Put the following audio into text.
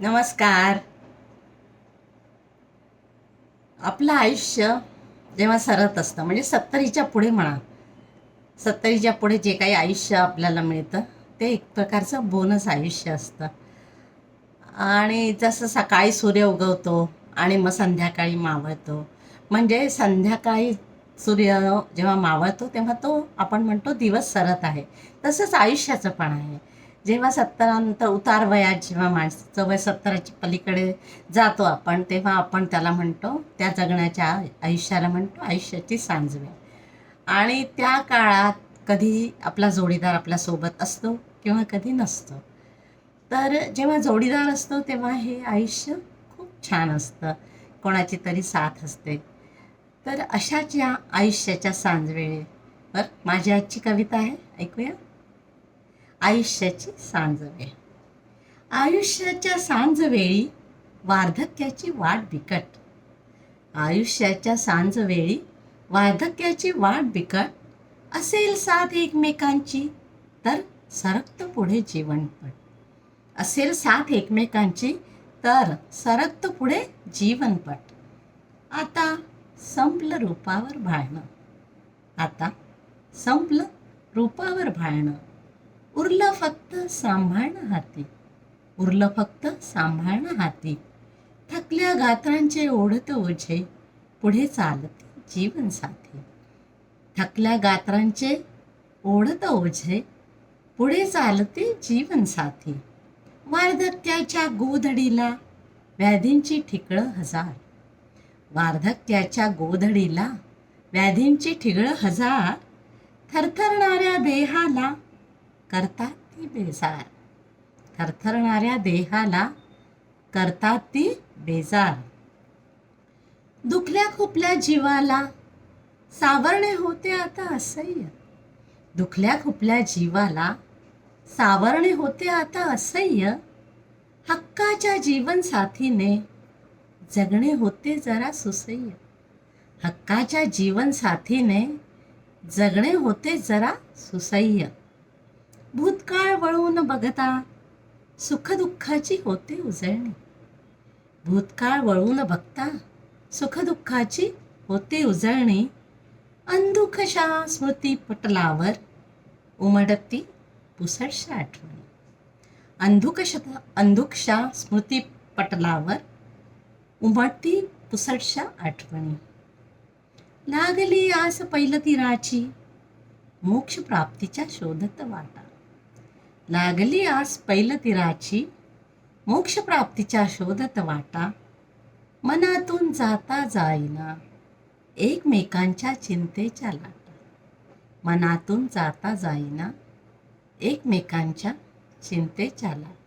नमस्कार. आपलं आयुष्य जेव्हा सरत असतं म्हणजे सत्तरीच्या पुढे म्हणा सत्तरीच्या पुढे जे काही आयुष्य आपल्याला मिळतं ते एक प्रकारचं बोनस आयुष्य असतं. आणि जसं सकाळी सूर्य उगवतो आणि मग संध्याकाळी मावळतो म्हणजे संध्याकाळी सूर्य जेव्हा मावळतो तेव्हा तो आपण म्हणतो दिवस सरत आहे. तसंच आयुष्याचं पण आहे. जेव्हा सत्तरानंतर उतार वयात जेव्हा माणसाचं वय सत्तराच्या पलीकडे जातो आपण तेव्हा आपण त्याला म्हणतो त्या जगण्याच्या आयुष्याला म्हणतो आयुष्याची सांजवे. आणि त्या काळात कधी आपला जोडीदार आपल्यासोबत असतो किंवा कधी नसतो. तर जेव्हा जोडीदार असतो तेव्हा हे आयुष्य खूप छान असतं. कोणाची तरी साथ असते. तर अशाच या आयुष्याच्या सांजवेळेवर माझी आजची कविता आहे. ऐकूया. आयुष्याची सांजवेळ आयुष्याच्या सांजवेळी वार्धक्याची वाट बिकट. आयुष्याच्या सांजवेळी वार्धक्याची वाट बिकट असेल साथ एकमेकांची तर सरक्त पुढे जीवनपट. असेल साथ एकमेकांची तर सरक्त पुढे जीवनपट. आता संपलं रूपावर भाळणं. आता संपलं रूपावर भाळणं. उरलं फक्त सांभाळणं हाती. उरलं फक्त सांभाळणं हाती. थकल्या गात्रांचे ओढत ओझे. पुढे चालते जीवनसाथी थकल्या गात्रांचे ओढत ओझे. पुढे चालते जीवनसाथी वार्धक्याच्या गोधडीला व्याधींची ठिकळं हजार. वार्धक्याच्या गोधडीला व्याधींची ठिगळं हजार. थरथरणाऱ्या देहाला करतात ती बेजार. थरथरणाऱ्या देहाला करतात ती बेजार. दुखल्या खुपल्या जीवाला सावरणे होते आता असह्य. दुखल्या खुपल्या जीवाला सावरणे होते आता असह्य. हक्काच्या जीवनसाथीने जगणे होते जरा सुसह्य. हक्काच्या जीवनसाथीने जगणे होते जरा सुसह्य. भूतकाळ वळून बघता सुखदुःखाची होते उजळणी. भूतकाळ वळून बघता सुखदुःखाची होते उजळणी. अंधुकशा स्मृती पटलावर उमडती पुसटशा आठवणी. अंधुकशा अंधुकशा स्मृती पटलावर उमटती पुसटशा आठवणी. लागली आस पैलतीराची मोक्ष प्राप्तीच्या शोधत वाटा. लागली आस पैलतीराची मोक्ष प्राप्तीच्या शोधत वाटा. मनातून जाता जाईना एकमेकांच्या चिंतेच्या लाटा. मनातून जाता जाईना एकमेकांच्या चिंतेच्या लाटा.